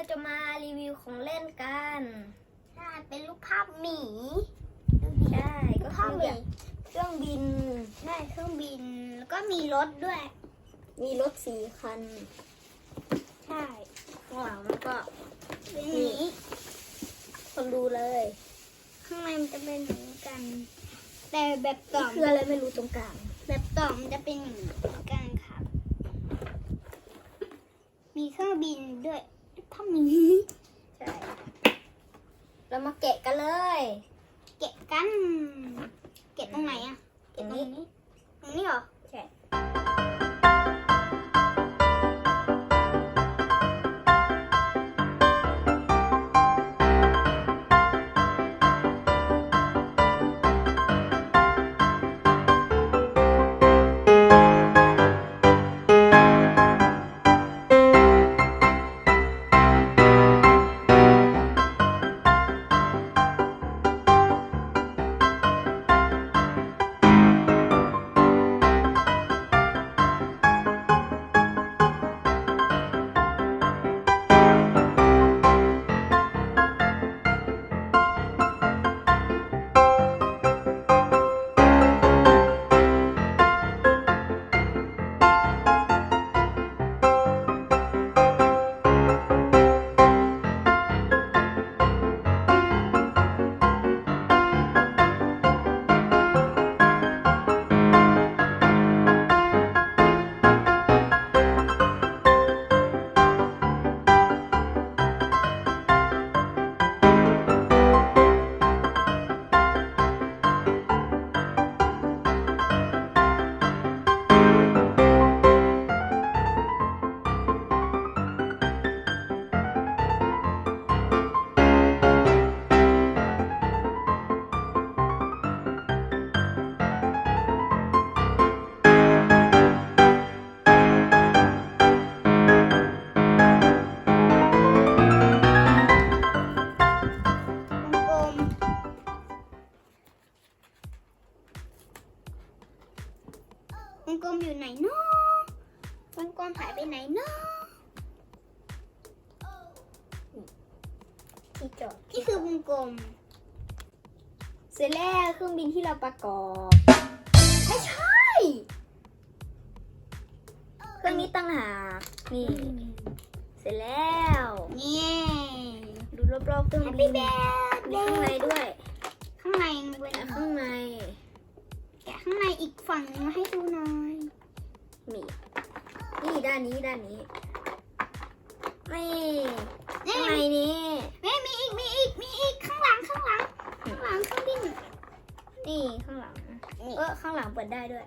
เราจะมารีวิวของเล่นกันใช่เป็นรูปภาพหมีใช่ก็ภาคืพอหแบมีบเครื่องบินใช่เครื่องบิน แล้วก็มีรถด้วย มีรถสี่คัน ใช่ข้างหลังมันก็เป็นหมีคนดูเลย ข้างในมันจะเป็นเหมือนกัน แต่แบบต่อนี่มคืออะไรไม่รู้ตรงกลาง แบบต่อมจะเป็นอย่างนี้กันครับ มีเครื่องบินด้วย ภาพหมีใช่เรามาแกะกันเลยเกะกันเกะตรงไหนอะตรงนี้ ตรงนี้เหรอ งกลมอยู่ไหนเนาะวงกลมหายไปไหนเนาะที่จอดนี่คือวงกลม เสร็จแล้วเครื่องบินที่เราประกอบไม่ใช่ เครื่องนี้ตั้งหากนี่ เสร็จแล้วนี่ดูรอบๆเครื่องแฮปบิปี้นเบิมีร์ดข้างในด้วย ข้างในเป็นและข้างในแกะข้างใน อีกฝั่งหนึงมาให้ดูหน่อยมีนี่ด้านนี้ด้านนี้นี่นี่ข้างในนี้มีมีอีกมีอีกมีอีกข้างหลังข้างหลังข้างหลังเครื่องบินนี่ข้างหลังนี่เออข้างหลังเปิดได้ด้วย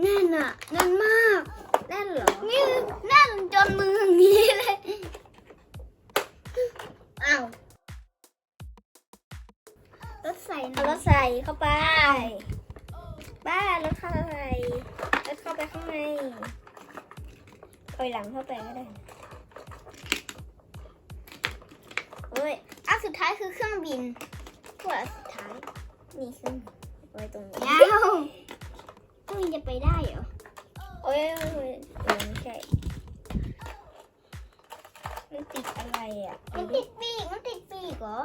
แน่นอะแน่นมากแน่นเหรอนี่แน่นจนมืออย่างนี้เลยอ้าวรถใส่เอารถใส่เข้าไปบ้า รถเข้าไปรถเข้าไปข้างในถอยหลังเข้าไปก็ได้เฮ้ยอะสุดท้ายคือเครื่องบินตัวสุดท้ายนี่ขึ้นไว้ตรงนี้ยาวเครื่องบินจะไปได้เหรอโอ้ยโอ้ยโอ้ยไม่ใช่มันติดอะไรอะ มันติดปีก มันติดปีกเหรอ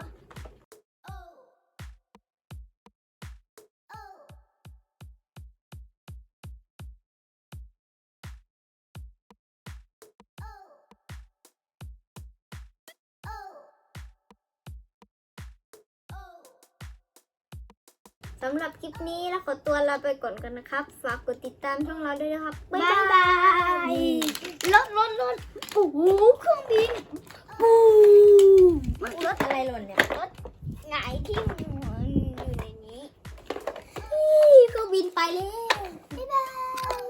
สำหรับคลิปนี้เราขอตัวลาไปก่อนกันนะครับ ฝากกดติดตามช่องเราด้วยนะครับ บ๊ายบ๊ายบาบายยรถรถรถโอ้โหเครื่องบินปูมันรถอะไรหล่นเนี่ยรถหงายที่หัวอยู่ในนี้เครื่องบินไปแล้ว บ๊ายบาย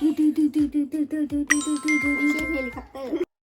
ดูดูดูดูดูดูดูดูดูดูดูดูเฮลิคอปเตอร์